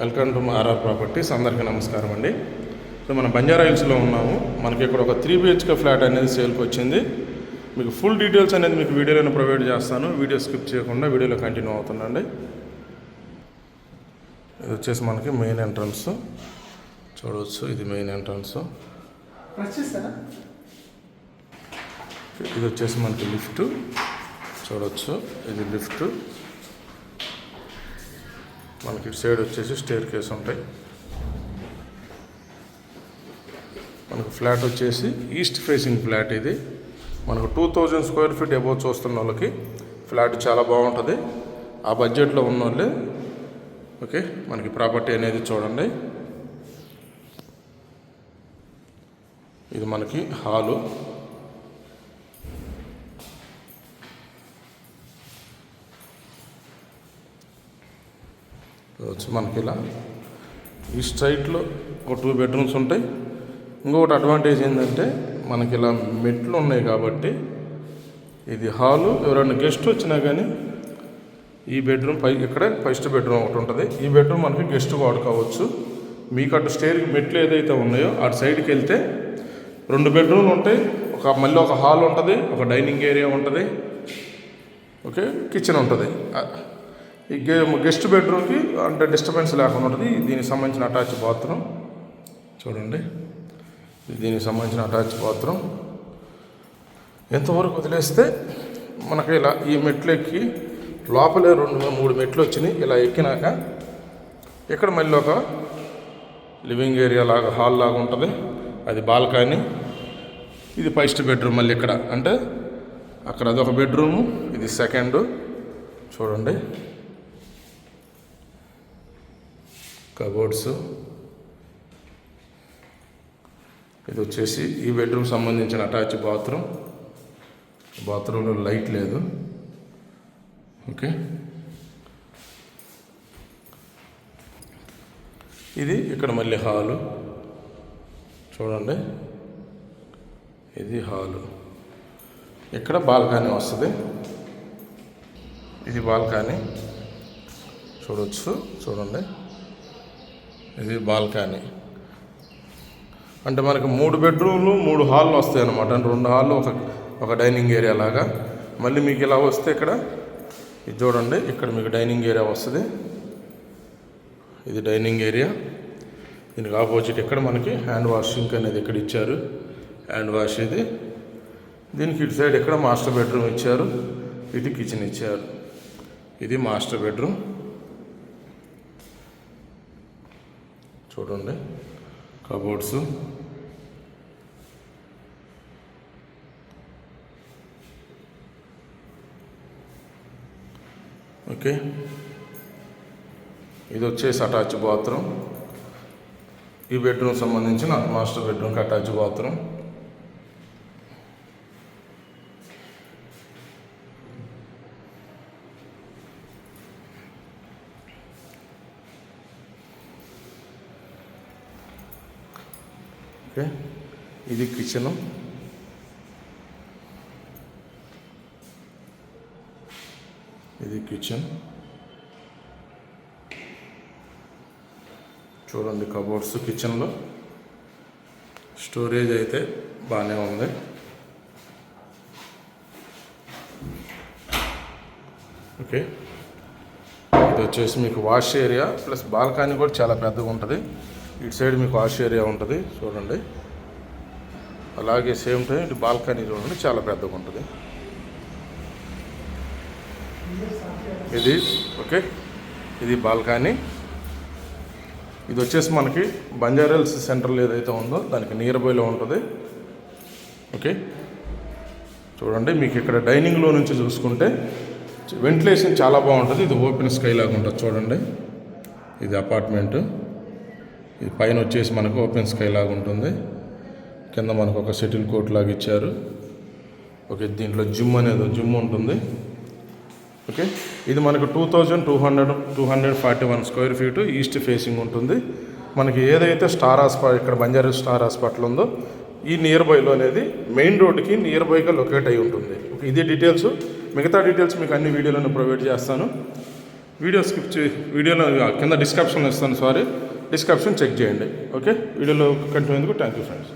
Welcome to RR properties. అందరికీ నమస్కారం అండి. సో మనం బంజారా హిల్స్లో ఉన్నాము. మనకి ఇక్కడ ఒక త్రీ బిహెచ్కే ఫ్లాట్ అనేది సేల్కి వచ్చింది. మీకు ఫుల్ డీటెయిల్స్ అనేది మీకు వీడియోలో ప్రొవైడ్ చేస్తాను. వీడియో స్కిప్ చేయకుండా వీడియోలో కంటిన్యూ అవుతుందండి ఇది వచ్చేసి మనకి మెయిన్ ఎంట్రన్స్. చూడవచ్చు ఇది మెయిన్ ఎంట్రన్స్. ఇది వచ్చేసి మనకి లిఫ్ట్. చూడవచ్చు ఇది లిఫ్ట్. మనకి ఇటు సైడ్ వచ్చేసి స్టేర్ కేస్ ఉంటాయి. మనకు ఫ్లాట్ వచ్చేసి ఈస్ట్ ఫేసింగ్ ఫ్లాట్ ఇది. మనకు two thousand square feet above చూస్తున్న వాళ్ళకి ఫ్లాట్ చాలా బాగుంటుంది. ఆ బడ్జెట్లో ఉన్న వాళ్ళే ఓకే మనకి ప్రాపర్టీ అనేది చూడండి. ఇది మనకి హాలు. వచ్చి మనకి ఇలా ఈ స్ట్రైట్లో ఒక టూ బెడ్రూమ్స్ ఉంటాయి. ఇంకొకటి అడ్వాంటేజ్ ఏంటంటే మనకి ఇలా మెట్లు ఉన్నాయి కాబట్టి ఇది హాలు ఎవరైనా గెస్ట్ వచ్చినా కానీ ఈ బెడ్రూమ్ పై ఇక్కడే ఫస్ట్ బెడ్రూమ్ ఒకటి ఉంటుంది. ఈ బెడ్రూమ్ మనకి గెస్ట్ వాడుకోవచ్చు మీకు అటు స్టేర్కి మెట్లు ఏదైతే ఉన్నాయో అటు సైడ్కి వెళ్తే రెండు బెడ్రూమ్లు ఉంటాయి. ఒక మళ్ళీ ఒక హాల్ ఉంటుంది ఒక డైనింగ్ ఏరియా ఉంటుంది. ఓకే? కిచెన్ ఉంటుంది. ఈ గే గెస్ట్ బెడ్రూమ్కి అంటే డిస్టర్బెన్స్ లేకుండా ఉంటుంది. దీనికి సంబంధించిన అటాచ్ బాత్రూమ్ చూడండి. దీనికి సంబంధించిన అటాచ్ బాత్రూమ్ ఎంతవరకు వదిలేస్తే మనకి ఇలా ఈ మెట్లు ఎక్కి లోపలే రెండు మూడు మెట్లు వచ్చినాయి. ఇలా ఎక్కినాక ఇక్కడ మళ్ళీ ఒక లివింగ్ ఏరియా లాగా హాల్ లాగా ఉంటుంది. అది బాల్కనీ. ఇది ఫస్ట్ బెడ్రూమ్ మళ్ళీ ఇక్కడ. అంటే అక్కడ అదొక బెడ్రూము ఇది సెకండ్. చూడండి. కబోర్డ్స్. ఇది వచ్చేసి ఈ బెడ్రూమ్ సంబంధించిన అటాచ్ బాత్రూమ్. బాత్రూంలో లైట్ లేదు. ఓకే. ఇది ఇక్కడ మళ్ళీ హాలు. చూడండి. ఇది హాలు. ఇక్కడ బాల్కనీ వస్తుంది. ఇది బాల్కనీ. చూడవచ్చు చూడండి. ఇది బాల్కనీ. అంటే మనకి మూడు బెడ్రూమ్లు మూడు హాల్లు వస్తాయి అన్నమాట. అంటే రెండు హాల్లు ఒక ఒక డైనింగ్ ఏరియా లాగా. మళ్ళీ మీకు ఇలా వస్తే ఇక్కడ ఇది చూడండి ఇక్కడ మీకు డైనింగ్ ఏరియా వస్తుంది. ఇది డైనింగ్ ఏరియా. దీనికి ఆపోజిట్ ఇక్కడ మనకి హ్యాండ్ వాష్ సింక్ అనేది ఇక్కడ ఇచ్చారు. హ్యాండ్ వాష్ ఇది. దీనికి ఇటు సైడ్ ఇక్కడ మాస్టర్ బెడ్రూమ్ ఇచ్చారు. ఇటు కిచెన్ ఇచ్చారు. ఇది మాస్టర్ బెడ్రూమ్. చూడండి. కబోర్డ్స్ ఓకే ఇది వచ్చేసి అటాచ్ బాత్రూమ్ ఈ బెడ్రూమ్ సంబంధించిన మాస్టర్ బెడ్రూమ్కి అటాచ్ బాత్రూమ్ ఓకే. ఇది కిచెను ఇది కిచెన్ చూడండి కబోర్డ్స్ కిచెన్లో స్టోరేజ్ అయితే బాగానే ఉంది. ఓకే. ఇది వచ్చేసి మీకు వాష్ ఏరియా ప్లస్ బాల్కనీ కూడా చాలా పెద్దగా ఉంటుంది ఇటు సైడ్ మీకు వాష్ ఏరియా ఉంటుంది చూడండి. అలాగే సేమ్ టైం ఇటు బాల్కనీ చూడండి చాలా పెద్దగా ఉంటుంది. ఇది ఓకే. ఇది బాల్కనీ. ఇది వచ్చేసి మనకి బంజారాల్స్ సెంటర్లో ఏదైతే ఉందో దానికి నియర్ బైలో ఉంటుంది. ఓకే. చూడండి మీకు ఇక్కడ డైనింగ్లో నుంచి చూసుకుంటే వెంటిలేషన్ చాలా బాగుంటుంది. ఇది ఓపెన్ స్కై లాగా ఉంటుంది చూడండి. ఇది అపార్ట్మెంటు. ఇది పైన వచ్చేసి మనకు ఓపెన్ స్కై లాగా ఉంటుంది. కింద మనకు ఒక సెటిల్ కోట్ లాగా ఇచ్చారు. ఓకే దీంట్లో జిమ్ అనేది జిమ్ ఉంటుంది. ఓకే ఇది మనకు two thousand two hundred two hundred forty one square feet east facing ఉంటుంది. మనకి ఏదైతే స్టార్ హాస్పిటల్ ఇక్కడ బంజారా స్టార్ హాస్పిటల్ ఉందో ఈ నియర్ బైలో అనేది మెయిన్ రోడ్కి నియర్ బైగా లొకేట్ అయి ఉంటుంది. ఓకే ఇది డీటెయిల్స్. మిగతా డీటెయిల్స్ మీకు అన్ని వీడియోలను ప్రొవైడ్ చేస్తాను. వీడియో స్కిప్ చే వీడియోలో కింద డిస్క్రిప్షన్ ఇస్తాను సారీ. డిస్క్రిప్షన్ చెక్ చేయండి. ఓకే వీడియోలో కంటిన్యూ ఎందుకు థ్యాంక్ యూ ఫ్రెండ్స్